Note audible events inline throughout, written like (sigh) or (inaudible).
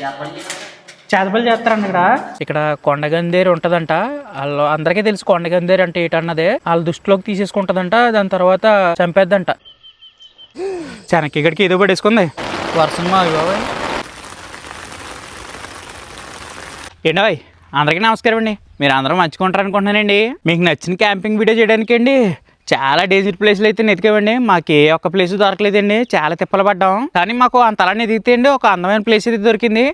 చేతపల్లి చేస్తారండి ఇక్కడ. ఇక్కడ కొండగందేరు ఉంటదంట. వాళ్ళు అందరికీ తెలుసు కొండగందేరు అంటే ఏంటన్నదే. వాళ్ళ దృష్టిలోకి తీసేసుకుంటదంట దాని తర్వాత చంపేద్దంట. చెనక్కి ఇక్కడికి ఏదో పడేసుకుంది. వర్షం మా బాబాయ్. ఏంటోయ్ అందరికీ నమస్కారం అండి. మీరు అందరూ మంచుకుంటారు అనుకుంటున్నానండి మీకు నచ్చిన క్యాంపింగ్ వీడియో చేయడానికి అండి చాలా డేంజర్ ప్లేస్లు అయితే వెతికామండి మాకు ఏ ఒక్క ప్లేస్ దొరకలేదండి. చాలా తిప్పలు పడ్డాం. కానీ మాకు అంతలానే ఎదిగితే అండి ఒక అందమైన ప్లేస్ అయితే దొరికింది.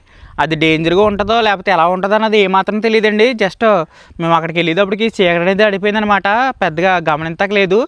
అది డేంజర్గా ఉంటుందో లేకపోతే ఎలా ఉంటుందో అన్నది ఏమాత్రం తెలియదండి జస్ట్ మేము అక్కడికి వెళ్ళేటప్పటికి చీకటి అనేది అడిపోయిందనమాట పెద్దగా గమనించలేదు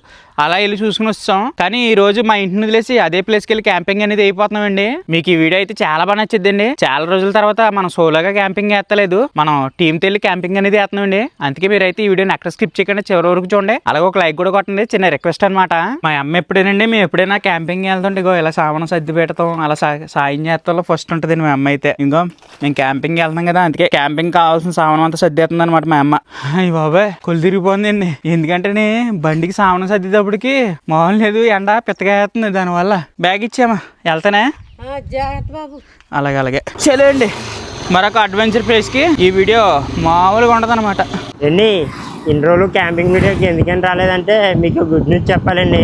అలా వెళ్ళి చూసుకుని వచ్చాం. కానీ ఈ రోజు మా ఇంటిని వదిలేసి అదే ప్లేస్కి వెళ్ళి క్యాంపింగ్ అనేది అయిపోతున్నామండి. మీకు ఈ వీడియో అయితే చాలా బాగా నచ్చిందండి చాలా రోజుల తర్వాత మనం సోలోగా క్యాంపింగ్ వేస్తలేదు మనం టీంతో వెళ్ళి క్యాంపింగ్ అనేది వేస్తున్నామండి అందుకే మీరు అయితే ఈ వీడియోని ఎక్కడ స్కిప్ చేయకుండా. చివరి వరకు చూడండి. అలాగే ఒక లైక్ కూడా కొట్టండి. చిన్న రిక్వెస్ట్ అనమాట మా అమ్మ ఎప్పుడేనండి మేము ఎప్పుడైనా క్యాంపింగ్ వెళ్తుంటే ఇగో ఇలా సామాను సర్ది పెట్టడం అలా సాయం చేస్తాలో ఫస్ట్ ఉంటుందండి మా అమ్మ అయితే. ఇంకో మేము క్యాంపింగ్ వెళ్తాం కదా అందుకే క్యాంపింగ్ కావాల్సిన సామానం అంతా సర్దేస్తుంది అనమాట మా అమ్మ. అయ్యి బాబాయ్ కొలు తిరిగిపోతుందండి ఎందుకంటే బండికి సామానం సర్దేటప్పటికి మామూలు లేదు ఎండ పెద్దగా వేస్తుంది దానివల్ల. బ్యాగ్ ఇచ్చామా వెళ్తానే? బాబు. అలాగే అలాగే. చలో అండి మరొక అడ్వెంచర్ ప్లేస్కి ఈ వీడియో మామూలుగా ఉండదు అనమాట ఎన్ని ఇన్ని రోజులు క్యాంపింగ్ వీడియోకి ఎందుకని రాలేదంటే మీకు గుడ్ న్యూస్ చెప్పాలండి.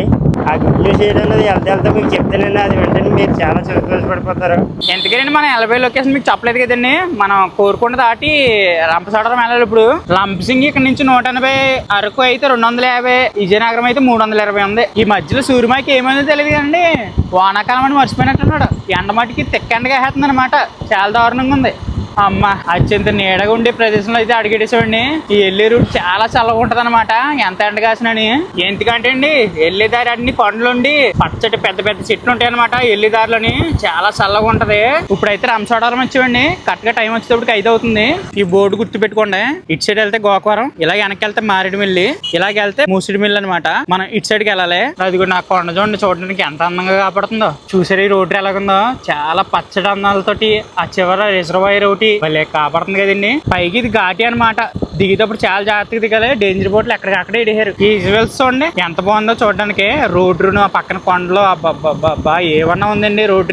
ఆ గుడ్ న్యూస్ ఏంటన్నది వెళ్తే వెళ్తే మీకు చెప్తానండి అది వెంటనే మీరు చాలా సంతోషపడిపోతారు ఎందుకంటే మనం ఎనభై లొకేషన్ మీకు చెప్పలేదు కదండి. మనం కోరుకుంట దాటి రంపచోడవరం వెళ్ళాలి ఇప్పుడు. లంపసింగ్ ఇక్కడ నుంచి నూట ఎనభై అరకు అయితే రెండు వందల యాభై విజయనగరం అయితే మూడు వందల ఇరవై ఉంది. ఈ మధ్యలో సూర్యమాకి ఏమైందో తెలియదు కదండి. వానాకాలం అని మర్చిపోయినట్టున్నాడు. ఎండ మటుకి తెక్కండగా వేస్తుంది అనమాట చాలా దారుణంగా ఉంది. అమ్మ అత్యంత నీడగా ఉండే ప్రదేశంలో అయితే అడిగేసామండి ఈ వెళ్ళే రూట్ చాలా చల్లగా ఉంటది అనమాట ఎంత ఎండ కాసినని? ఎందుకంటే అండి వెళ్ళే దారి అన్ని పండ్లుండి పచ్చటి పెద్ద పెద్ద చెట్లు ఉంటాయి అనమాట వెళ్ళే దారిలోని. చాలా చల్లగా ఉంటది. ఇప్పుడైతే రంసోడవరం వచ్చేవాడిని. కరెక్ట్గా టైం వచ్చేటప్పటికి ఐదు అవుతుంది. ఈ బోర్డు గుర్తు పెట్టుకోండి ఇటు సైడ్ వెళ్తే గోకవరం ఇలా వెనక్కి వెళ్తే మారేడుమిల్లి ఇలాగ వెళ్తే ముసిడి మిల్లి అనమాట మనం ఇటు సైడ్కి వెళ్ళాలి. అది కూడా నా కొండ చూడండి చూడడానికి ఎంత అందంగా కాపాడుతుందో. చూసారు ఈ రోడ్డు ఎలాగుందో? చాలా పచ్చడి అందాలతోటి ఆ చివర రిజర్వాయర్ ఒకటి భలే కాపాడుతుంది కదండి. పైకి ఇది ఘాటి అనమాట దిగేటప్పుడు చాలా జాగ్రత్తగా దిగాలి. డేంజర్ బోట్లు ఎక్కడికక్కడే ఇడిహారు ఈ విజువల్స్ చూడండి ఎంత బాగుందో చూడడానికి. రోడ్రును ఆ పక్కన కొండలు అబ్బాబ్బాబ్బా ఏమన్నా ఉందండి రోడ్డు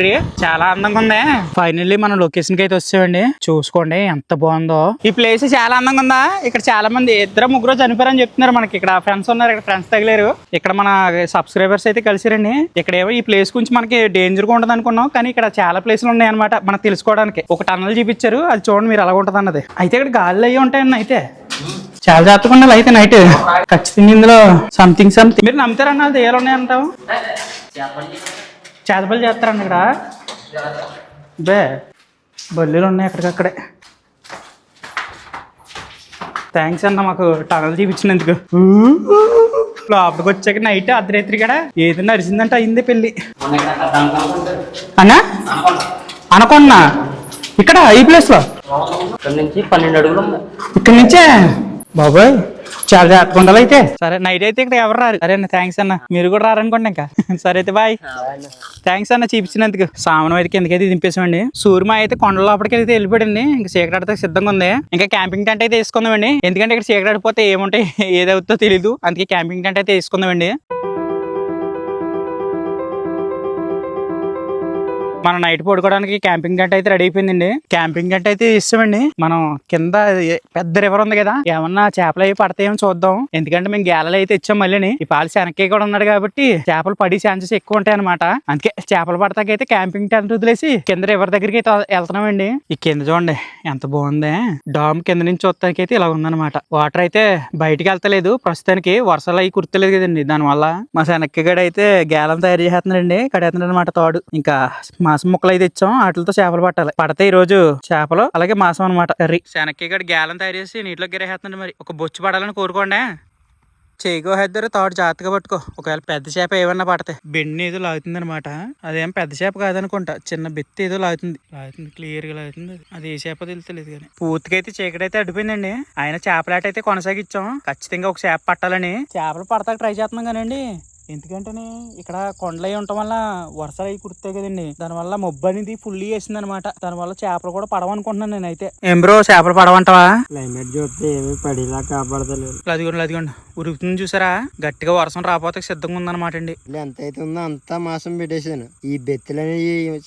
చాలా అందంగా ఉంది? ఫైనల్లీ మనం లొకేషన్కి అయితే వచ్చామండి. చూసుకోండి ఎంత బాగుందో. ఈ ప్లేస్ చాలా అందంగా ఉందా? ఇక్కడ చాలా మంది ఇద్దరు ముగ్గురు చనిపోయారని చెప్తున్నారు మనకి. ఇక్కడ ఫ్రెండ్స్ ఉన్నారు ఇక్కడ ఫ్రెండ్స్ తగిలేరు. ఇక్కడ మన సబ్స్క్రైబర్స్ అయితే కలిసిరండి. ఇక్కడ ఏమో ఈ ప్లేస్ గురించి మనకి డేంజర్గా ఉండదు అనుకున్నాం కానీ ఇక్కడ చాలా ప్లేసులు ఉన్నాయి అనమాట మనకు తెలుసుకోవడానికి. ఒక టన్నల్ చూపించారు. అది చూడండి మీరు ఎలా ఉంటుంది అన్నది. అయితే ఇక్కడ గాలి అయ్యి ఉంటాయండి అయితే. చాలా జాగ్రత్తగా ఉండాలి అయితే నైట్ ఖచ్చితంగా ఇందులో సంథింగ్ సంథింగ్ మీరు నమ్ముతారన్న అది ఏలు ఉన్నాయంటావు చేతపల్లి చేస్తారండి ఇక్కడ. బే బల్లీలు ఉన్నాయి ఎక్కడికక్కడే థ్యాంక్స్ అన్న మాకు టనల్ చూపించినందుకు. లోపలికి వచ్చాక నైట్ అర్ధరాత్రి కూడా ఏదైనా అరిసిందంటే అయిందే పెళ్ళి. అన్నా? అనకొన్నా ఇక్కడ ఈ ప్లేస్లో? ఇక్కడ నుంచి పన్నెండు అడుగులు ఉంది ఇక్కడి నుంచే? బాబాయ్ చాలా జాగ్రత్తగా ఉండాలి అయితే. సరే నైట్ అయితే ఇక్కడ ఎవరు రారు? సరే అన్న థ్యాంక్స్ అన్న. మీరు కూడా రారనుకోండి ఇంకా. (laughs) సరే అయితే బాయ్ థ్యాంక్స్ అన్న. చూపించినందుకు. సామానం అయితే కిందకైతే దింపేసామండి. సూర్యమ అయితే కొండల లోపలికి అయితే వెళ్ళిపోయింది ఇంకా చీకటి ఆడితే సిద్ధంగా ఉంది. ఇంకా క్యాంపింగ్ టెంట్ అయితే వేసుకుందామండి. ఎందుకంటే ఇక్కడ చీకటి ఆడిపోతే ఏముంటాయి ఏదవుతుందో తెలియదు అందుకే క్యాంపింగ్ టెంట్ అయితే వేసుకుందామండి. మనం నైట్ పడుకోవడానికి క్యాంపింగ్ గంట అయితే రెడీ అయిపోయిందండి. క్యాంపింగ్ గంట అయితే ఇస్తామండి. మనం కింద పెద్ద రివర్ ఉంది కదా ఏమన్నా చేపలు అవి పడతాయేమో చూద్దాం. ఎందుకంటే మేము గేలలు అయితే ఇచ్చాం మళ్ళీ ఈ పాలు శనక్కి కూడా ఉన్నాడు కాబట్టి చేపలు పడి ఛాన్సెస్ ఎక్కువ ఉంటాయి అనమాట అందుకే చేపలు పడతాకైతే క్యాంపింగ్ టెంట్ వదిలేసి కింద రివర్ దగ్గరికి అయితే వెళ్తున్నామండి. ఈ కింద చూడండి ఎంత బాగుంది. డామ్ కింద నుంచి చూడటానికి అయితే ఇలా ఉందన్నమాట. వాటర్ అయితే బయటికి వెళ్తలేదు. ప్రస్తుతానికి వర్షాలు అవి కుర్తలేదు కదండి. దానివల్ల మా శనక్కి గడ అయితే గేలం తయారు చేస్తున్నాడండి కడేస్తున్నాడు అనమాట తోడు. ఇంకా మా మాసం ముక్కలు అయితే ఇచ్చాం. వాటితో చేపలు పట్టాలి. పడితే ఈ రోజు చేపలు అలాగే మాసం అనమాట కర్రీ. శనక్కి గడి గేలం తయారు చేసి నీటిలో గిరేస్తున్నాడు మరి. ఒక బొచ్చు పడాలని కోరుకోండి. చేయిగో హెద్దరు తాడు జాగ్రత్తగా పట్టుకో. ఒకవేళ పెద్ద చేప ఏమన్నా పడతాయి బెన్ని ఏదో లాగుతుంది అనమాట అదేం పెద్ద చేప కాదనుకుంటా. చిన్న బెత్తి ఏదో లాగుతుంది. లాగుతుంది క్లియర్గా లాగుతుంది అది. ఏ చేప తెలుస్తలేదు కానీ. పూర్తిగా అయితే చీకటి అయితే అడిపోయిందండి ఆయన చేపలాట అయితే కొనసాగించాం ఖచ్చితంగా ఒక చేప పట్టాలని. చేపలు పడతాక ట్రై చేస్తున్నాం కానండి. ఎందుకంటే ఇక్కడ కొండలు అయి ఉండటం వల్ల వర్షాలు అవి కురుతాయి కదండి. దానివల్ల మబ్బు అనేది ఫుల్ వేసింది అనమాట దానివల్ల చేపలు కూడా పడవనుకుంటున్నాను నేనైతే. ఏం బ్రో చేపలు పడవంటావా? క్లైమేట్ చూస్తే ఏమి పడేలా కాపాడతలేదు. అదిగోండి అదిగోండి. ఉరుకుతుంది చూసారా? గట్టిగా వర్షం రాపోతే సిద్ధంగా ఉందన్నమాట అండి. ఎంత అయితే ఉందో అంతా మాసం పెట్టేసాను ఈ బెత్తలని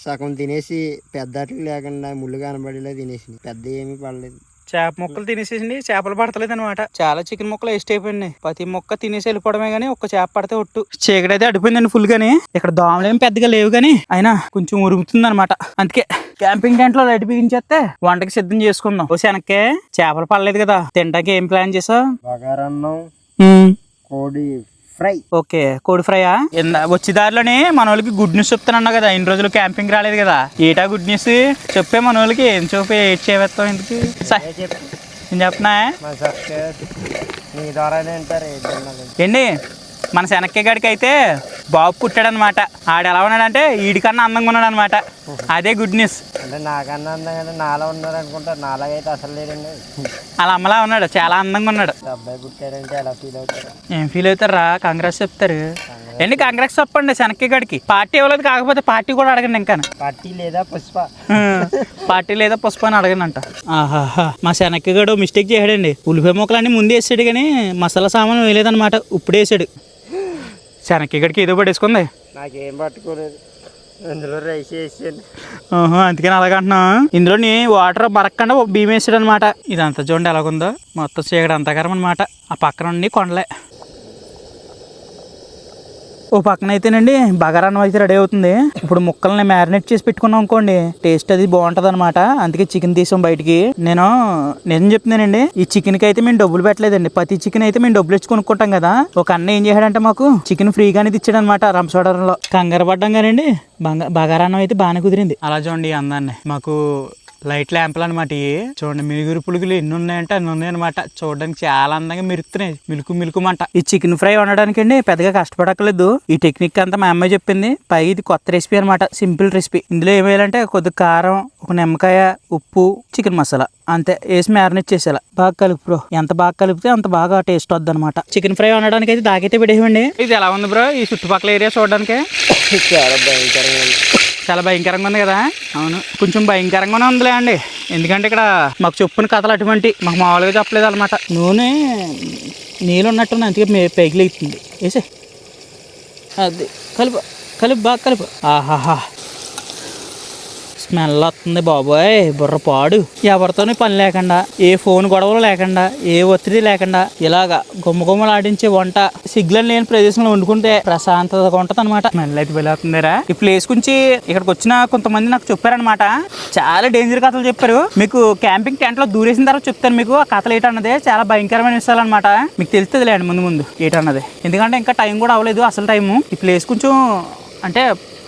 సగం తినేసి పెద్దట్లు లేకుండా ముళ్ళు కనబడేలా తినేసి పెద్ద ఏమీ పడలేదు. చేప ముక్కలు తినేసేసింది. చేపలు పడతలేదు అనమాట చాలా చికెన్ ముక్కలు వేస్ట్ అయిపోయింది ప్రతి ముక్క తినేసి వెళ్ళిపోవడమే గానీ ఒక్క చేప పడితే ఒట్టు. చీకటి అయితే అడిపోయిందండి ఫుల్ గానీ. ఇక్కడ దోమలు ఏమి పెద్దగా లేవు కానీ అయినా కొంచెం ఉరుకుతుంది అనమాట అందుకే క్యాంపింగ్ టెంట్లో లైట్ బిగించేస్తే వంటకి సిద్ధం చేసుకుందాం. ఓ శనక్కే చేపలు పడలేదు కదా. తినడానికి ఏం ప్లాన్ చేసావు? కోడి ఫ్రై. ఓకే కోడి ఫ్రైయా? వచ్చే దారిలోనే మన వాళ్ళకి గుడ్ న్యూస్ చెప్తానన్నా కదా ఇన్ని రోజులు క్యాంపింగ్ రాలేదు కదా. ఏటా గుడ్ న్యూస్? చెప్పే మన వాళ్ళకి ఏం చూపి ఏడ్ చేయవేస్తాం ఎందుకు? నేను మా ఏంటి? మన శనక్కే గడికి అయితే బాబు పుట్టాడనమాట. ఆడు ఎలా ఉన్నాడంటే వీడికన్నా అందంగా ఉన్నాడు అనమాట అదే గుడ్ న్యూస్ అంటే నాకన్నా అందంగా నాలా ఉన్నారు అనుకుంటారు నాలాగైతే అసలు లేదండి వాళ్ళ అమ్మలా ఉన్నాడు. చాలా అందంగా ఉన్నాడు. అబ్బాయి పుట్టారంటే ఎలా ఫీల్ అవుతారు? ఏం ఫీల్ అవుతారా కాంగ్రెస్ చెప్తారు. ఏంటి? కాంగ్రెస్ చెప్పండి శనక్కే గడికి? పార్టీ ఇవ్వలేదు కాకపోతే పార్టీ కూడా అడగండి ఇంకా పట్టి లేదా పుష్ప? పార్టీ లేదా పుష్ప అని అడగనంట. ఆహాహా మా శనక్కగాడు మిస్టేక్ చేశాడండి. ఉల్లిపాయ ముక్కలన్నీ ముందు వేసాడు కానీ మసాలా సామాన్ వేయలేదన్నమాట ఇప్పుడు వేసాడు. శనక్కగడికి ఏదో పడేసుకుంది నాకేం పట్టుకోలేదు. అందులో రైస్ వేసాను. ఆహా, అందుకని అలాగంటున్నా ఇందులోని వాటర్ బరక్కుండా వేసాడు అనమాట ఇదంతా చూడండి ఎలాగుందో. మొత్తం చీకటి అంతకరం అనమాట ఆ పక్కన ఉండి కొండలే. ఓ పక్కన అయితేనండి బగారాన్నం అయితే రెడీ అవుతుంది. ఇప్పుడు ముక్కల్ని మ్యారినేట్ చేసి పెట్టుకున్నాం అనుకోండి టేస్ట్ అది బాగుంటది అనమాట అందుకే చికెన్ తీసాం బయటికి. నేను నిజం చెప్తున్నానండి ఈ చికెన్కి అయితే మేము డబ్బులు పెట్టలేదండి. ప్రతి చికెన్ అయితే మేము డబ్బులు ఇచ్చి కొనుక్కుంటాం కదా. ఒక అన్న ఏం చేశాడంటే మాకు చికెన్ ఫ్రీగానే ఇచ్చాడు అనమాట రంపచోడవరంలో కంగారు పడ్డాం కానండి బంగ బగారన్నం అయితే బాగానే కుదిరింది. అలా చూడండి ఈ అందాన్ని. మాకు లైట్ ల్యాంపులు అనమాట ఇవి. చూడండి మిలుగురు పులుగులు ఎన్ని ఉన్నాయంటే అన్ని ఉన్నాయన్నమాట. చూడడానికి చాలా అందంగా మిరుకుతున్నాయి మిలుకు మిలుకుమంట. ఈ చికెన్ ఫ్రై వండడానికి అండి పెద్దగా కష్టపడక్కలేదు ఈ టెక్నిక్ అంతా మా అమ్మాయి చెప్పింది. పైగా ఇది కొత్త రెసిపీ అనమాట సింపుల్ రెసిపీ. ఇందులో ఏం వేయాలంటే కొద్ది కారం ఒక నిమ్మకాయ ఉప్పు చికెన్ మసాలా. అంతే. వేసి మ్యారినేట్ చేసేలా బాగా కలుపు బ్రో. ఎంత బాగా కలిపితే అంత బాగా టేస్ట్ వద్దు అనమాట చికెన్ ఫ్రై వండడానికి అయితే దాకైతే పెట్టేయండి ఇది ఎలా ఉంది బ్రో? ఈ చుట్టుపక్కల ఏరియా చూడడానికి? చాలా భయంకరంగా ఉంది. చాలా భయంకరంగా ఉంది కదా? అవును. కొంచెం భయంకరంగానే ఉందిలే అండి. ఎందుకంటే ఇక్కడ మాకు చెప్పిన కథలు అటువంటి మాకు మామూలుగా చెప్పలేదు అనమాట నూనె నీళ్ళు ఉన్నట్టు అందుకే పైకి పెగిలిస్తుంది వేసే అది కలుపు కలుపు బాగా కలుపు. ఆహాహా. స్మెల్ వస్తుంది బాబోయ్ బుర్ర పాడు. ఎవరితోని పని లేకుండా ఏ ఫోన్ గొడవలు లేకుండా ఏ ఒత్తిడి లేకుండా ఇలాగా గుమ్మ గుమ్మలు ఆడించే వంట సిగ్నల్ లేని ప్రదేశంలో వండుకుంటే ప్రశాంతతగా ఉంటది అనమాట స్మెల్ అయితే వెళ్ళవుతుందిరా ఈ ప్లేస్ గురించి ఇక్కడికి వచ్చిన కొంతమంది నాకు చెప్పారనమాట చాలా డేంజర్ కథలు చెప్పారు. మీకు క్యాంపింగ్ టెంట్లో దూరేసిన తర్వాత చెప్తాను మీకు. ఆ కథలు ఏంటన్నది చాలా భయంకరమైన విషయాలు అనమాట మీకు తెలుస్తుంది లేండి ముందు ముందు ఏంటన్నది. ఎందుకంటే ఇంకా టైం కూడా అవ్వలేదు అసలు టైము ఈ ప్లేస్ కొంచెం అంటే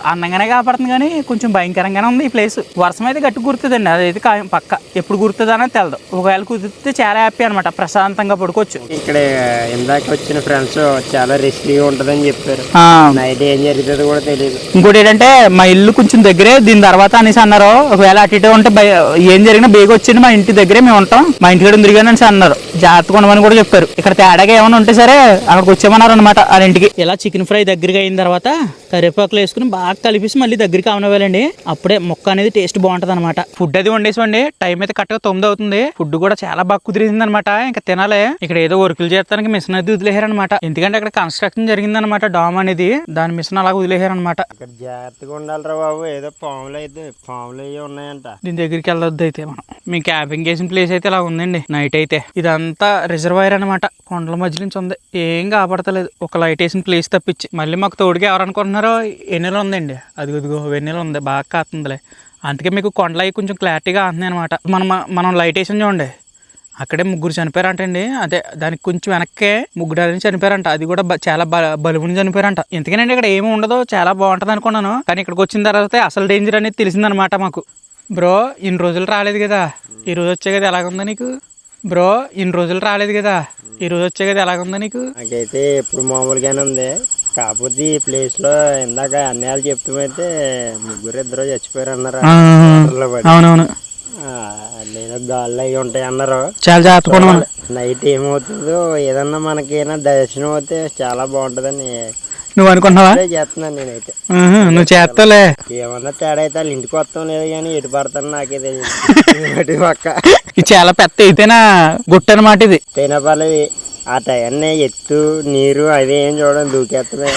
అందంగానే కాపాడుతుంది కానీ కొంచెం భయంకరంగానే ఉంది ఈ ప్లేస్ వర్షం అయితే గట్టి కురుతుందండి. అదైతే పక్క ఎప్పుడు కురుతుంది అనేది తెలదు. ఒకవేళ కుదిరితే చాలా హ్యాపీ అనమాట. ప్రశాంతంగా పడుకోవచ్చు. ఇక్కడ ఇందాక వచ్చిన ఫ్రెండ్స్ చాలా రిస్కీగా ఉంటుందని చెప్పారు. ఆ, నైట్ ఏం జరుగుతుందో కూడా తెలియదు ఇంకోటి ఏంటంటే మా ఇల్లు కొంచెం దగ్గరే. దీని తర్వాత అనేసి అన్నారు. ఒకవేళ అటు ఇటు ఉంటే ఏం జరిగినా బేగ వచ్చింది. మా ఇంటి దగ్గరే మేము ఉంటాం. మా ఇంటి దగ్గర తిరిగాను అనేసి అన్నారు. జాగ్రత్తగా ఉండమని కూడా చెప్పారు. ఇక్కడ తేడాగా ఏమైనా ఉంటే సరే అక్కడికి వచ్చేమన్నారు అనమాట వాళ్ళ ఇంటికి ఇలా చికెన్ ఫ్రై దగ్గరగా అయిన తర్వాత కరివేపాకులు వేసుకుని బాగా కలిపేసి మళ్ళీ దగ్గరికి అవనవేలండి అప్పుడే మొక్క అనేది టేస్ట్ బాగుంటది అనమాట ఫుడ్ అది వండేసండి టైం అయితే కరెక్ట్గా తొమ్మిది అవుతుంది. ఫుడ్ కూడా చాలా బాగా కుదిరింది అనమాట ఇంకా తినాలి. ఇక్కడ ఏదో వర్కులు చేస్తానికి మిషన్ అది వదిలేశారనమాట ఎందుకంటే అక్కడ కన్స్ట్రక్షన్ జరిగిందనమాట డామ్ అనేది. దాని మిషన్ అలా వదిలేశారనమాట ఇక్కడ జాగ్రత్తగా ఉండాలిరా బాబు. ఏదో పాములు అయితే పాములు అయ్యి ఉన్నాయంట. దీని దగ్గరికి వెళ్ళొద్దు అయితే మనం. మీ క్యాంపింగ్ చేసిన ప్లేస్ అయితే ఇలా ఉందండి. నైట్ అయితే. ఇదంతా రిజర్వాయర్ అనమాట కొండల మధ్య నుంచి ఉంది. ఏం కాపాడతలేదు. ఒక లైట్ వేసిన ప్లేస్ తప్పించి. మళ్ళీ మాకు తోడుగా ఎవరు అనుకుంటున్నారో ఎన్నెల ఉందండి అది ఇదిగో వెన్నెల ఉంది బాగా కాస్తుందిలే అందుకే మీకు కొండలు అవి కొంచెం క్లారిటీగా అంటున్నాయి అనమాట మనం మనం లైట్ వేసిన చూడండి. అక్కడే ముగ్గురు చనిపోయారంటండి. అదే దానికి కొంచెం వెనక్కే ముగ్గురు అని చనిపోయారంట. అది కూడా చాలా బ- బలుపుని చనిపోయారంట. ఎందుకనండి ఇక్కడ ఏమి ఉండదు చాలా బాగుంటుంది అనుకున్నాను. కానీ ఇక్కడికి వచ్చిన తర్వాత అసలు డేంజర్ అనేది తెలిసిందనమాట మాకు. బ్రో ఇన్ని రోజులు రాలేదు కదా. ఈ రోజు వచ్చే కదా ఎలాగుందా నీకు? బ్రో ఇన్ని రోజులు రాలేదు కదా. ఈ రోజు వచ్చే కదా ఎలాగుందా నీకు? నాకైతే ఎప్పుడు మామూలుగానే ఉంది. కాకపోతే ఈ ప్లేస్లో ఇందాక అన్నయ్యలు చెప్తామైతే ముగ్గురు ఇద్దరు చచ్చిపోయారు అన్నారు. అవునవును. నేను గాల్లో అవి ఉంటాయి అన్నారు చాలా జాగ్రత్తగా నైట్ ఏమవుతుందో ఏదన్నా మనకి ఏదైనా దర్శనం అవుతే చాలా బాగుంటుందని నువ్వు అనుకున్నావా అదే చేస్తున్నాను నేనైతే. నువ్వు చేస్తావులే. ఏమన్నా తేడా అయితే వాళ్ళ ఇంటికి వస్తాం లేదు కానీ ఎటు పడతాను నాకే తెలియదు. (laughs) పక్క. ఇది చాలా పెద్ద అయితేనా గుట్ట అనమాట ఇది. తిన పర్లేదు ఆ టయాన్ని ఎత్తు నీరు అదే ఏం చూడడం దూకేస్తమే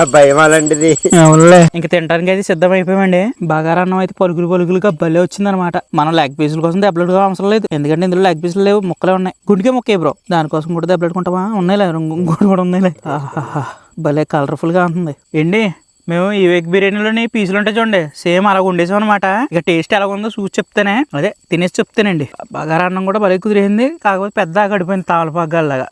ఆ భయం అలాంటిది. అవునులే. ఇంక తినడానికి అయితే సిద్ధం అయిపోయామండి బగారా అన్నం అయితే పలుకులు పలుకులుగా భలే వచ్చింది అనమాట మనం లెగ్ పీసుల కోసం దెబ్బలు అవసరం లేదు. ఎందుకంటే ఇందులో లెగ్ పీసులు లేవు ముక్కలే ఉన్నాయి. గుండికే ముక్కే బ్రో. దానికోసం కూడా దెబ్బలాడుకుంటామా ఉన్నాయిలే. ఇంకోటి కూడా ఉన్నాయిలే. ఆహాహా. భలే కలర్ఫుల్గా ఉంటుంది. ఏంటి? మేము ఈ వెగ్ బిర్యానీలోని పీసులు ఉంటాయి చూడండి. సేమ్ అలా ఉండేసాం అనమాట ఇక టేస్ట్ ఎలా ఉందో చూసి చెప్తానే అదే తినేసి చెప్తానండి. బగారా అన్నం కూడా భలే కుదిరింది కాకపోతే పెద్ద గడిపోయింది తాళపాగాల్లాగా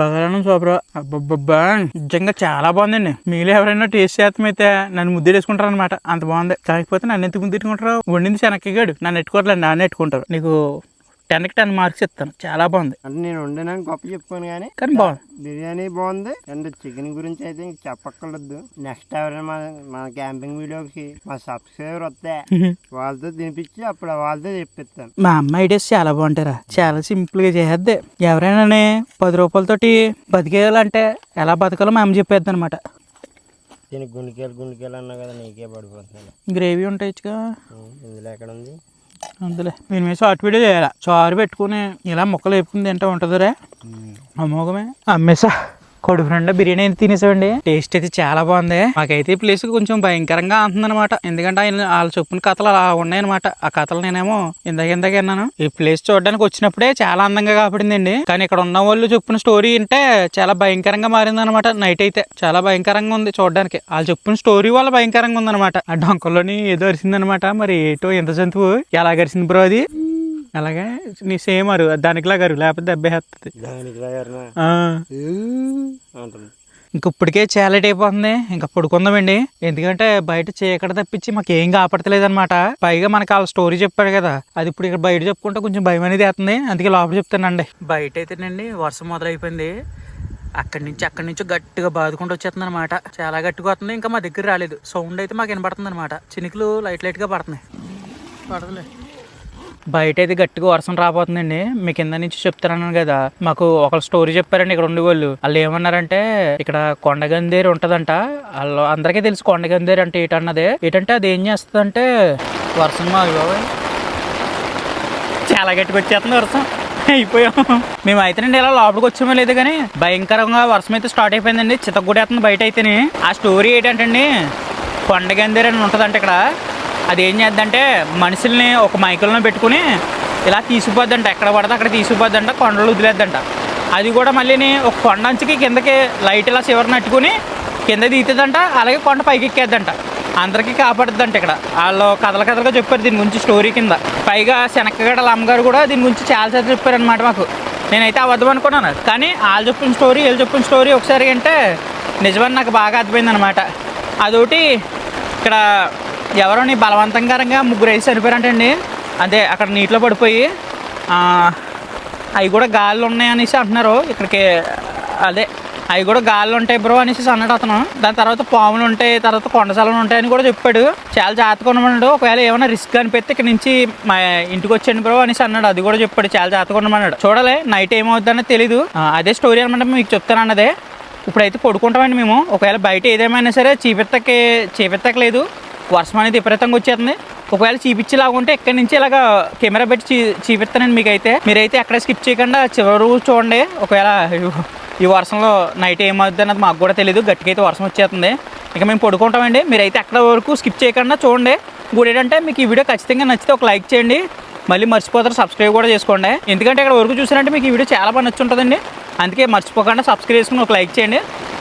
బగారాన్నం సూపర్. అబ్బబ్బబ్బా నిజంగా చాలా బాగుందండి. మీరు ఎవరైనా టేస్ట్ చేస్తామైతే నన్ను ముద్దు వేసుకుంటారు అనమాట అంత బాగుంది. కాకపోతే నన్ను ఎందుకు ముద్దు ఎట్టుకుంటారు వండింది శనక్కగాడు నన్ను ఎట్టుకోవట్లేదు నాన్న ఎట్టుకుంటారు. నీకు టెన్కి టెన్ మార్క్స్ ఇస్తాను. చాలా బాగుంది. అంటే నేను వండినాను గొప్ప చెప్పుకోను కానీ కానీ బాగుంది. బిర్యానీ బాగుంది. అండ్ చికెన్ గురించి అయితే ఇంక చెప్పక్కర్లేదు. నెక్స్ట్ ఎవరైనా మన మన క్యాంపింగ్ వీడియోకి మా సబ్స్క్రైబర్ వస్తే వాళ్ళతో తినిపించి అప్పుడు వాళ్ళతో చెప్పిస్తాను. మా అమ్మ ఐడియాస్ చాలా బాగుంటారా చాలా సింపుల్గా చేసేద్ది. ఎవరైనా పది రూపాయలతోటి బతికేయాలంటే ఎలా బతకాలో మా అమ్మ చెప్పేద్ది అనమాట దీనికి గుండికేలు గుండికేలు అన్నా కదా నీకే పడిపోతున్నాను గ్రేవీ ఉంటాయిగా ఇందులో ఎక్కడ ఉంది? అందులే. దీని మీద షార్ట్ వీడియో చేయాలి? చారు పెట్టుకుని ఇలా ముక్కలు వేపుకుని తింటే ఉంటుందిరా. అమోఘమే. అమ్మేసా. కడుపు నిండా బిర్యానీ అయితే తినేసామండి. టేస్ట్ అయితే చాలా బాగుంది. మాకైతే ఈ ప్లేస్ కొంచెం భయంకరంగా అంటుందన్నమాట. ఎందుకంటే ఆయన వాళ్ళ చొప్పున కథలు అలా ఉన్నాయన్నమాట. ఆ కథలు నేనేమో ఇందాక ఇందాక విన్నాను. ఈ ప్లేస్ చూడడానికి వచ్చినప్పుడే చాలా అందంగా కాపాడిందండి. కానీ ఇక్కడ ఉన్న వాళ్ళు చెప్పిన స్టోరీ వింటే చాలా భయంకరంగా మారింది అనమాట నైట్ అయితే. చాలా భయంకరంగా ఉంది చూడడానికి. వాళ్ళు చెప్పిన స్టోరీ వల్ల భయంకరంగా ఉందన్నమాట. ఆ డొంకలోని ఏదో అరిసిందనమాట మరి ఏటో ఎంత జంతువు ఎలా గరిసింది బ్రో అది? అలాగే? నీ సేమ్ అరు దానికిలా గారు లేకపోతే దెబ్బేస్తుంది దానికి. ఉంటుంది ఇంక ఇప్పటికే చాలా లేట్ అయిపోతుంది ఇంకా పడుకుందామండి. ఎందుకంటే బయట చీకటి తప్పించి మాకు ఏం కాపాడతలేదు అనమాట పైగా మనకు వాళ్ళ స్టోరీ చెప్పాడు కదా. అది ఇప్పుడు ఇక్కడ బయట చెప్పుకుంటే కొంచెం భయం అనేది వేస్తుంది. అందుకే లోపల చెప్తానండి బయట అయితేనండి వర్షం మొదలైపోయింది. అక్కడి నుంచి అక్కడి నుంచి గట్టిగా బాదుకుంటూ వచ్చేస్తుంది అనమాట చాలా గట్టిగా వస్తుంది. ఇంకా మా దగ్గర రాలేదు. సౌండ్ అయితే మాకు వినపడుతుంది అనమాట చినుకులు లైట్ లైట్గా పడుతున్నాయి. పడదులే. బయట అయితే గట్టిగా వర్షం రాబోతుందండి. మీ కింద నుంచి చెప్తారన్నాను కదా. మాకు ఒక స్టోరీ చెప్పారండి ఇక్కడ ఉండే వాళ్ళు వాళ్ళు ఏమన్నారంటే ఇక్కడ కొండగందేరు ఉంటదంట. వాళ్ళు అందరికీ తెలుసు కొండగందేరు అంటే ఏటన్నది. ఏంటంటే అది ఏం చేస్తుందంటే వర్షం మా చాలా గట్టిగా వచ్చేస్తుంది వర్షం. అయిపోయాం. మేము అయితేనండి ఇలా లోపలికి వచ్చామో లేదు కానీ భయంకరంగా వర్షం అయితే స్టార్ట్ అయిపోయిందండి. చితగ్గొడేస్తుంది బయట అయితేనే ఆ స్టోరీ ఏంటంటే కొండగందేరి అని ఉంటుందంట ఇక్కడ. అది ఏం చేద్దంటే మనుషుల్ని ఒక మైకులను పెట్టుకుని ఇలా తీసుకుపోద్దంట ఎక్కడ పడితే అక్కడ తీసుకుపోద్దంట కొండలు వదిలేద్దంట. అది కూడా మళ్ళీ ఒక కొండ అంచుకి కిందకి లైట్ ఇలా చివరి నట్టుకుని కింద దిగుతుందంట. అలాగే కొండ పైకి ఎక్కేద్దంట. అందరికీ కాపాడుద్దంట ఇక్కడ. వాళ్ళు కథల కథలుగా చెప్పారు దీని గురించి స్టోరీ కింద. పైగా శనక్కగడ అమ్మగారు కూడా దీని గురించి చాలా సార్లు చెప్పారనమాట మాకు. నేనైతే అబద్ధం అనుకున్నాను. కానీ వాళ్ళు చెప్పిన స్టోరీ వీళ్ళు చెప్పిన స్టోరీ ఒకసారి అంటే నిజమని నాకు బాగా అర్థమైంది అనమాట అదొకటి ఇక్కడ ఎవరోని బలవంతంకరంగా ముగ్గురు వేసి చనిపోయారంటండి. అదే అక్కడ నీటిలో పడిపోయి అవి కూడా గాల్లో ఉన్నాయి అనేసి అంటున్నారు. ఇక్కడికి అదే అవి కూడా గాల్లో ఉంటాయి బ్రో అనేసి అన్నాడు అతను. దాని తర్వాత పాములు ఉంటాయి తర్వాత కొండసాలను ఉంటాయని కూడా చెప్పాడు. చాలా జాగ్రత్తగా ఉండమన్నాడు. ఒకవేళ ఏమైనా రిస్క్ అనిపిస్తే ఇక్కడ నుంచి మా ఇంటికి వచ్చాను బ్రో అనేసి అన్నాడు. అది కూడా చెప్పాడు. చాలా జాగ్రత్తగా ఉండమన్నాడు. చూడాలి నైట్ ఏమవుతుందనే తెలీదు. అదే స్టోరీ అనమాట మీకు చెప్తాను అన్నదే. ఇప్పుడైతే పడుకుంటామండి మేము. ఒకవేళ బయట ఏదేమైనా సరే చీపెత్తకి చీపెత్తకలేదు. వర్షం అనేది విపరీతంగా వచ్చేస్తుంది. ఒకవేళ చూపించేలాగా ఉంటే ఇక్కడి నుంచి ఇలాగ కెమెరా పెట్టి చీ చూపిస్తానండి మీకు అయితే మీరైతే ఎక్కడ స్కిప్ చేయకుండా చివరి చూడండి. ఒకవేళ ఈ వర్షంలో నైట్ ఏమవుతుంది అన్నది మాకు కూడా తెలియదు గట్టిగా అయితే వర్షం వచ్చేస్తుంది. ఇక మేము పడుకుంటామండి. మీరైతే ఎక్కడ వరకు స్కిప్ చేయకుండా చూడండి. గుడి ఏంటంటే మీకు ఈ వీడియో ఖచ్చితంగా నచ్చితే ఒక లైక్ చేయండి. మళ్ళీ మర్చిపోతారు సబ్స్క్రైబ్ కూడా చేసుకోండి. ఎందుకంటే ఇక్కడ వరకు చూసారంటే మీకు ఈ వీడియో చాలా బాగా నచ్చుంటుందండి. అందుకే మర్చిపోకుండా సబ్స్క్రైబ్ చేసుకుని ఒక లైక్ చేయండి.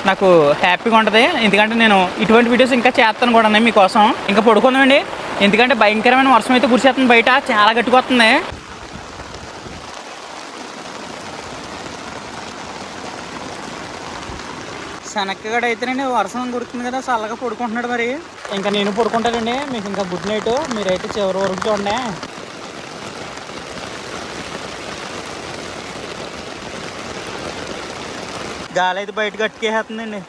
నాకు హ్యాపీగా ఉంటుంది. ఎందుకంటే నేను ఇటువంటి వీడియోస్ ఇంకా చేస్తాను కూడా మీకోసం. ఇంకా పడుకుందామండి. ఎందుకంటే భయంకరమైన వర్షం అయితే కురిసేస్తుంది బయట. చాలా గట్టుకొస్తుంది శనక్కగడ అయితేనండి వర్షం కుడుతుంది కదా చల్లగా పడుకుంటున్నాడు మరి. ఇంకా నేను పడుకుంటానండి. మీకు ఇంకా గుడ్ నైట్ మీరైతే చివరి వరకు చూడండి. గాలి అయితే బయట గట్టికేసేస్తుందండి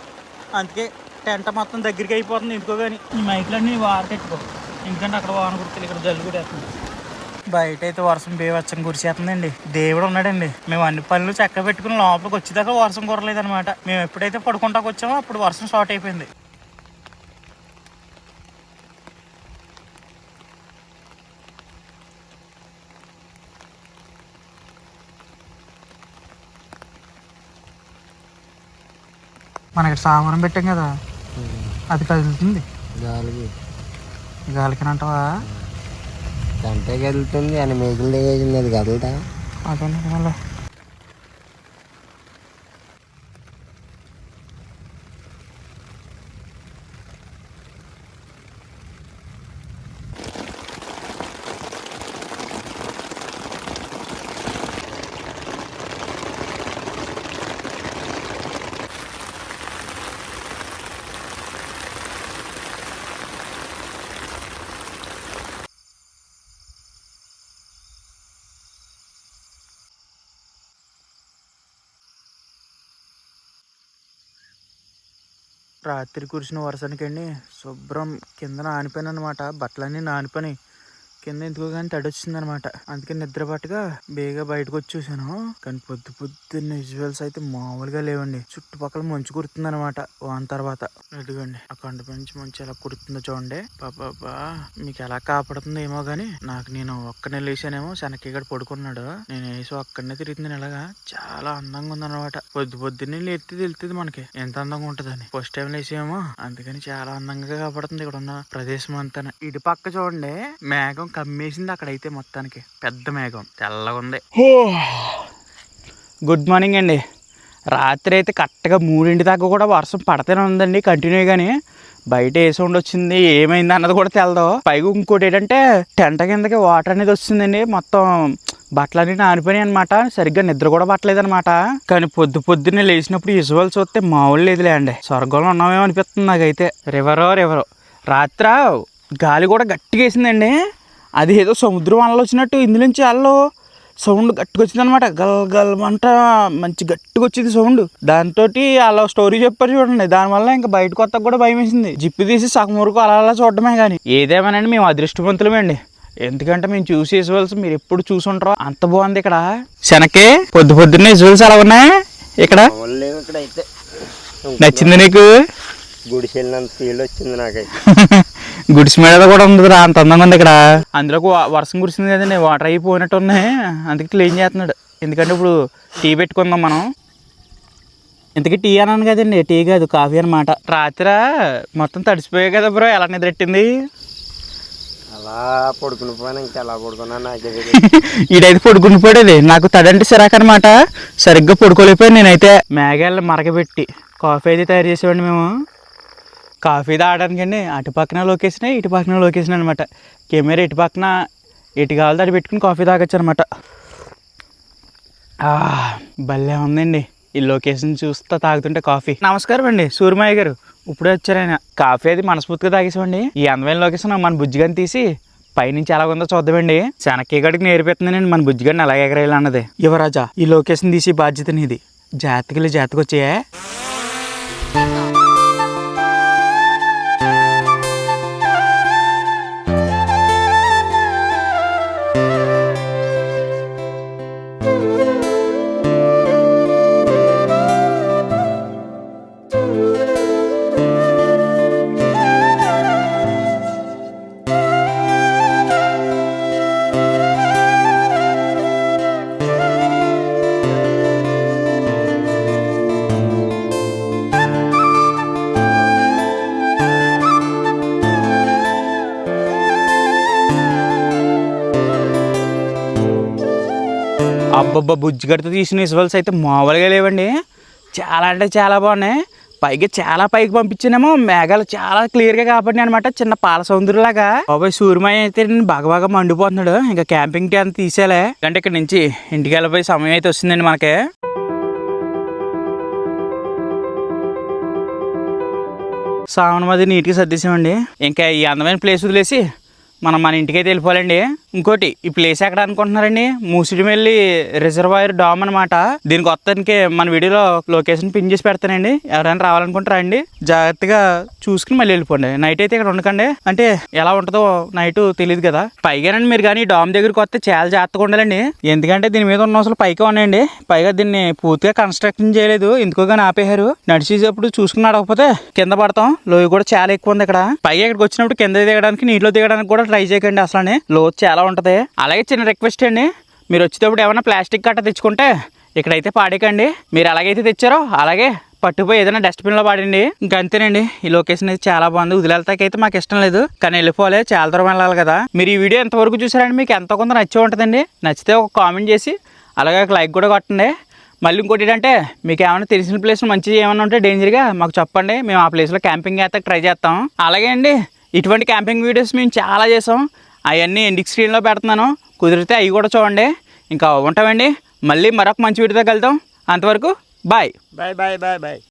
అందుకే టెంట మొత్తం దగ్గరికి అయిపోతుంది ఎందుకో కానీ ఈ మైక్లన్నీ వార పెట్టుకో ఎందుకంటే అక్కడ వాన కుడుతుంది ఇక్కడ జల్లు కూడా వేస్తుంది బయట అయితే వర్షం బేవచ్చం కురిసేస్తుందండి. దేవుడు ఉన్నాడండి. మేము అన్ని పనులు చక్క పెట్టుకుని లోపలికి వచ్చేదాకా వర్షం కురలేదు అనమాట మేము ఎప్పుడైతే పడుకుంటాకు వచ్చామో అప్పుడు వర్షం స్టార్ట్ అయిపోయింది. మనకి సామానం పెట్టాం కదా అది కదులుతుంది. గాలికి. గాలికినంటవా? గంట కదులుతుంది అని దిగేసింది అది కదులుతా. అదే మళ్ళీ. రాత్రి కురిసిన వర్షానికండి శుభ్రం కింద నానిపోయాను అనమాట బట్టలన్నీ నానిపోయినాయి. కింద ఎందుకో కానీ తడి వచ్చిందనమాట అందుకే నిద్ర పట్టగా బేగా బయటకు వచ్చి చూసాను కానీ పొద్దు పొద్దున్న విజువల్స్ అయితే మామూలుగా లేవండి. చుట్టుపక్కల మంచు కుడుతుంది అనమాట వాన్ తర్వాత. అదిగోండి ఆ కొండ నుంచి మంచి ఎలా కుడుతుందో చూడండి. బాబా మీకు ఎలా కాపాడుతుందో ఏమో గానీ నాకు నేను ఒక్కనే లేచానేమో శనక్కిగడ పడుకున్నాడు. నేను వేసి ఒక్కడనే తిరుగుతుంది ఇలాగా. చాలా అందంగా ఉందన్నమాట పొద్దు పొద్దున్నే లేతే తెలుస్తుంది మనకి. ఎంత అందంగా ఉంటుందని. ఫస్ట్ టైం లేచామో అందుకని చాలా అందంగా కాపాడుతుంది ఇక్కడ ఉన్న ప్రదేశం అంతా ఇటు పక్క చూడండి మేఘం కమ్మేసింది అక్కడైతే మొత్తానికి. పెద్ద మేఘం. తెల్లగా ఉంది. గుడ్ మార్నింగ్ అండి. రాత్రి అయితే కరెక్ట్గా మూడింటి దాకా కూడా వర్షం పడితేనే ఉందండి కంటిన్యూ కానీ బయట ఏ సౌండ్ వచ్చింది ఏమైంది అన్నది కూడా తెలదు. పైగా ఇంకోటి ఏంటంటే టెంట కిందకి వాటర్ అనేది వచ్చిందండి మొత్తం బట్టలన్నీ నానిపోయినాయి అనమాట సరిగ్గా నిద్ర కూడా పట్టలేదు అనమాట కానీ పొద్దు పొద్దున్నే లేచినప్పుడు ఇసువలు చూస్తే మామూలు లేదులే అండి. స్వర్గంలో ఉన్నామేమో అనిపిస్తుంది నాకైతే. రివరో రివరో రాత్ర గాలి కూడా గట్టిగా వేసిందండి. అది ఏదో సముద్రం అల్ల వచ్చినట్టు ఇందులోంచి అల్లు సౌండ్ గట్టిగా వచ్చింది అనమాట గల్ గల్ అంట మంచి గట్టిగా వచ్చింది సౌండ్. దాంతో అలా స్టోరీ చెప్పారు చూడండి. దానివల్ల ఇంకా బయట కొత్త కూడా భయం వేసింది. జిప్పు తీసి సగం వరకు అలా అలా చూడటమే కానీ. ఏదేమోనండి మేము అదృష్టవంతులమండి ఎందుకంటే మేము చూసి విజువల్స్ మీరు ఎప్పుడు చూసుంటారో అంత బాగుంది ఇక్కడ. శనకే పొద్దు పొద్దున్నే విజువల్స్ ఎలా ఉన్నాయి? ఇక్కడ? నచ్చింది నీకు? గుడిసెళ్ళినంత ఫీల్ వచ్చింది నాకైతే. (laughs) గుడిసి మీద కూడా ఉంది అంత అందంగా ఉంది ఇక్కడ. అందులో వర్షం కురిసింది కదండి వాటర్ అయిపోయినట్టు ఉన్నాయి. అందుకే క్లీన్ చేస్తున్నాడు. ఎందుకంటే ఇప్పుడు టీ పెట్టుకుందాం మనం. ఇంతకీ టీ అన్నాను కదండి టీ కాదు కాఫీ అనమాట రాత్రి మొత్తం తడిసిపోయాయి కదా బ్రో ఎలా నిద్రెట్టింది? అలా పడుకుని పోయినా ఇంకా ఎలా పడుకున్నా నాకే (laughs) ఈడైతే పడుకుని పడేది నాకు తడంటే సిరాక్ అనమాట సరిగ్గా పడుకోలేకపోయాను నేనైతే. మేఘాలను మరగబెట్టి కాఫీ అయితే తయారు చేసేవాడిని మేము. కాఫీ తాగడానికి అండి అటు పక్కన లొకేషన్ ఇటు పక్కన లొకేషన్ అనమాట కెమెరా ఇటు పక్కన ఎటు కావాలో అటు పెట్టుకుని కాఫీ తాగొచ్చు అనమాట భలే ఉందండి. ఈ లొకేషన్ చూస్తా తాగుతుంటే కాఫీ. నమస్కారం అండి. సూర్యమయ్య గారు. ఇప్పుడే వచ్చారు ఆయన. కాఫీ అది మనస్ఫూర్తిగా తాగేసామండి. ఈ అందమైన లొకేషన్ మన బుజ్జిగాని తీసి పైనుంచి ఎలా ఉందో చూద్దామండి. శనక్కి గడికి నేర్పిస్తున్నానండి మన బుజ్జిగాడిని ఎలా ఎగరేయాలి అన్నది యువరాజా ఈ లొకేషన్ తీసి బాధ్యత నీది. జాతకలు జాతకు వచ్చాయా అబ్బబ్బా బుజ్జిగడితో తీసిన విజువల్స్ అయితే మామూలుగా లేవండి. చాలా అంటే చాలా బాగున్నాయి. పైగా చాలా పైకి పంపించానేమో మేఘాలు చాలా క్లియర్గా కాబట్టి అనమాట చిన్న పాల సౌందర్యలాగా బాబాయ్ సూర్యమయ అయితే నేను బాగా బాగా మండిపోతున్నాడు. ఇంకా క్యాంపింగ్ టీ తీసేలే అంటే ఇక్కడ నుంచి ఇంటికి వెళ్ళిపోయి సమయం అయితే వస్తుందండి మనకి. సామాన్ మధ్య నీట్గా సర్దేసామండి ఇంకా ఈ అందమైన ప్లేస్ వదిలేసి మనం మన ఇంటికైతే వెళ్ళిపోవాలండి. ఇంకోటి ఈ ప్లేస్ ఎక్కడ అనుకుంటున్నారండి? మూసిడిమెల్లి రిజర్వాయర్ డామ్ అనమాట దీనికి వస్తానికి మన వీడియోలో లొకేషన్ పిన్ చేసి పెడతానండి. ఎవరైనా రావాలనుకుంటారా అండి? జాగ్రత్తగా చూసుకుని మళ్ళీ వెళ్ళిపోండి. నైట్ అయితే ఇక్కడ ఉండకండి. అంటే ఎలా ఉంటుందో నైట్ తెలియదు కదా. పైగానండి మీరు కానీ డామ్ దగ్గరికి వస్తే చాలా జాగ్రత్తగా ఉండాలండి. ఎందుకంటే దీని మీద ఉన్న అసలు పైకి ఉన్నాయండి. పైగా దీన్ని పూర్తిగా కన్స్ట్రక్షన్ చేయలేదు. ఎందుకో కానీ ఆపేశారు. నడిచేటప్పుడు చూసుకుని నడకపోతే కింద పడతాం. లోయ కూడా చాలా ఎక్కువ ఉంది ఇక్కడ. పైగా ఇక్కడికి వచ్చినప్పుడు కింద దిగడానికి నీటిలో దిగడానికి కూడా ట్రై చేయకండి అసలు లోతు చాలా ఉంటుంది. అలాగే చిన్న రిక్వెస్ట్ అండి. మీరు వచ్చేటప్పుడు ఏమైనా ప్లాస్టిక్ కట్ట తెచ్చుకుంటే ఇక్కడైతే పాడేకండి. మీరు ఎలాగైతే తెచ్చారో అలాగే పట్టుపోయి ఏదైనా డస్ట్బిన్లో పాడండి. ఇంకంతేనండి ఈ లొకేషన్ అయితే చాలా బాగుంది. వదిలేతాకైతే మాకు ఇష్టం లేదు. కానీ వెళ్ళిపోవాలి. చాలా దూరం వెళ్ళాలి కదా. మీరు ఈ వీడియో ఎంతవరకు చూసారండి? మీకు ఎంత కొంత నచ్చే ఉంటుందండి. నచ్చితే ఒక కామెంట్ చేసి అలాగే ఒక లైక్ కూడా కొట్టండి. మళ్ళీ ఇంకోటి ఏంటంటే మీకు ఏమైనా తెలిసిన ప్లేస్ మంచిగా ఏమైనా ఉంటే డేంజర్గా మాకు చెప్పండి. మేము ఆ ప్లేస్లో క్యాంపింగ్ అయితే ట్రై చేస్తాం. అలాగే అండి ఇటువంటి క్యాంపింగ్ వీడియోస్ మేము చాలా చేసాం. అవన్నీ ఎండిక్ స్క్రీన్లో పెడుతున్నాను. కుదిరితే అవి కూడా చూడండి. ఇంకా ఉంటామండి. మళ్ళీ మరొక మంచి వీడియోతో కలుద్దాం. అంతవరకు bye. Bye bye bye bye.